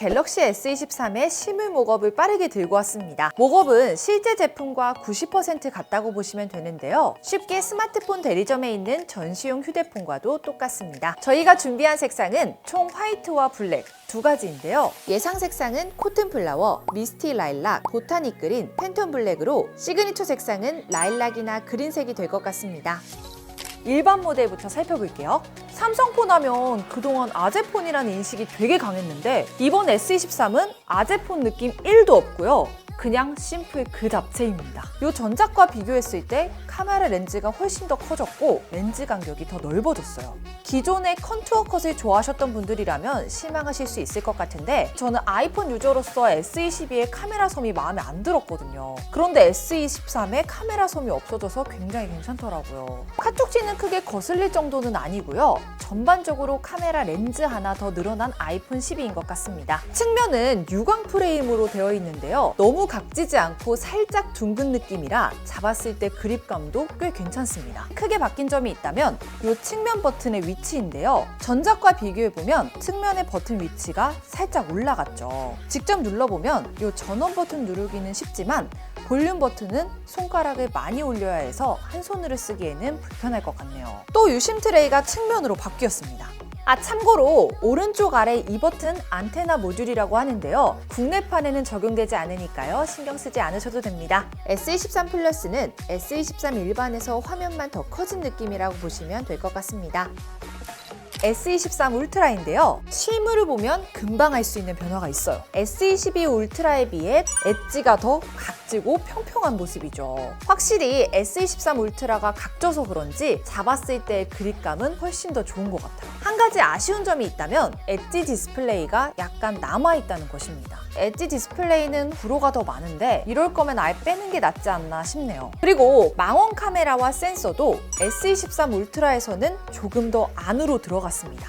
갤럭시 S23의 실물 목업을 빠르게 들고 왔습니다. 목업은 실제 제품과 90% 같다고 보시면 되는데요. 쉽게 스마트폰 대리점에 있는 전시용 휴대폰과도 똑같습니다. 저희가 준비한 색상은 총 화이트와 블랙 두 가지인데요. 예상 색상은 코튼 플라워, 미스티 라일락, 보타닉 그린, 팬톤 블랙으로 시그니처 색상은 라일락이나 그린색이 될 것 같습니다. 일반 모델부터 살펴볼게요. 삼성폰 하면 그동안 아재폰이라는 인식이 되게 강했는데 이번 S23은 아재폰 느낌 1도 없고요. 그냥 심플 그 자체입니다. 이 전작과 비교했을 때 카메라 렌즈가 훨씬 더 커졌고 렌즈 간격이 더 넓어졌어요. 기존의 컨투어 컷을 좋아하셨던 분들이라면 실망하실 수 있을 것 같은데 저는 아이폰 유저로서 S22의 카메라 섬이 마음에 안 들었거든요. 그런데 S23의 카메라 섬이 없어져서 굉장히 괜찮더라고요. 카툭지는 크게 거슬릴 정도는 아니고요. 전반적으로 카메라 렌즈 하나 더 늘어난 아이폰 12인 것 같습니다. 측면은 유광 프레임으로 되어 있는데요. 너무 각지지 않고 살짝 둥근 느낌이라 잡았을 때 그립감도 꽤 괜찮습니다. 크게 바뀐 점이 있다면 이 측면 버튼의 위치인데요. 전작과 비교해보면 측면의 버튼 위치가 살짝 올라갔죠. 직접 눌러보면 이 전원 버튼 누르기는 쉽지만 볼륨 버튼은 손가락을 많이 올려야 해서 한 손으로 쓰기에는 불편할 것 같네요. 또 유심 트레이가 측면으로 바뀌었습니다. 아 참고로 오른쪽 아래 이 버튼 안테나 모듈이라고 하는데요. 국내판에는 적용되지 않으니까요. 신경 쓰지 않으셔도 됩니다. S23 플러스는 S23 일반에서 화면만 더 커진 느낌이라고 보시면 될 것 같습니다. S23 울트라인데요. 실물을 보면 금방 알 수 있는 변화가 있어요. S22 울트라에 비해 엣지가 더 각지고 평평한 모습이죠. 확실히 S23 울트라가 각져서 그런지 잡았을 때의 그립감은 훨씬 더 좋은 것 같아요. 한 가지 아쉬운 점이 있다면 엣지 디스플레이가 약간 남아있다는 것입니다. 엣지 디스플레이는 구로가 더 많은데 이럴 거면 아예 빼는 게 낫지 않나 싶네요. 그리고 망원 카메라와 센서도 S23 울트라에서는 조금 더 안으로 들어갔 습니다.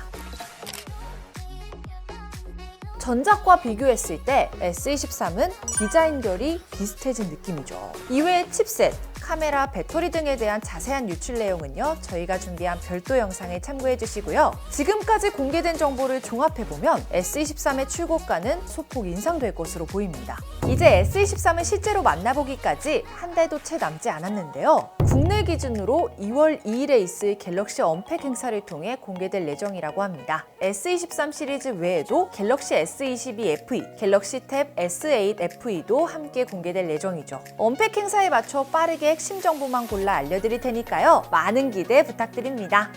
전작과 비교했을 때 S23은 디자인 결이 비슷해진 느낌이죠. 이외의 칩셋, 카메라, 배터리 등에 대한 자세한 유출 내용은요, 저희가 준비한 별도 영상을 참고해 주시고요. 지금까지 공개된 정보를 종합해보면 S23의 출고가는 소폭 인상될 것으로 보입니다. 이제 S23은 실제로 만나보기까지 한 달도 채 남지 않았는데요. 국내 기준으로 2월 2일에 있을 갤럭시 언팩 행사를 통해 공개될 예정이라고 합니다. S23 시리즈 외에도 갤럭시 S22 FE, 갤럭시 탭 S8 FE도 함께 공개될 예정이죠. 언팩 행사에 맞춰 빠르게 핵심 정보만 골라 알려드릴 테니까요. 많은 기대 부탁드립니다.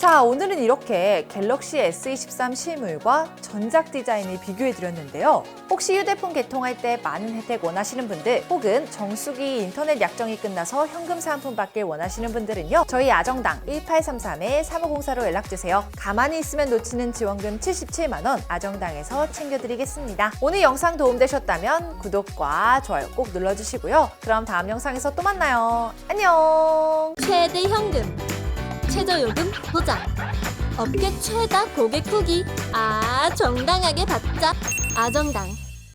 자, 오늘은 이렇게 갤럭시 S23 실물과 전작 디자인을 비교해 드렸는데요. 혹시 휴대폰 개통할 때 많은 혜택 원하시는 분들 혹은 정수기 인터넷 약정이 끝나서 현금 사은품 받길 원하시는 분들은요. 저희 아정당 1833에 3504로 연락 주세요. 가만히 있으면 놓치는 지원금 77만 원 아정당에서 챙겨 드리겠습니다. 오늘 영상 도움되셨다면 구독과 좋아요 꼭 눌러 주시고요. 그럼 다음 영상에서 또 만나요. 안녕. 최대 현금, 최저 요금 보장, 업계 최다 고객 후기, 아 정당하게 받자, 아정당.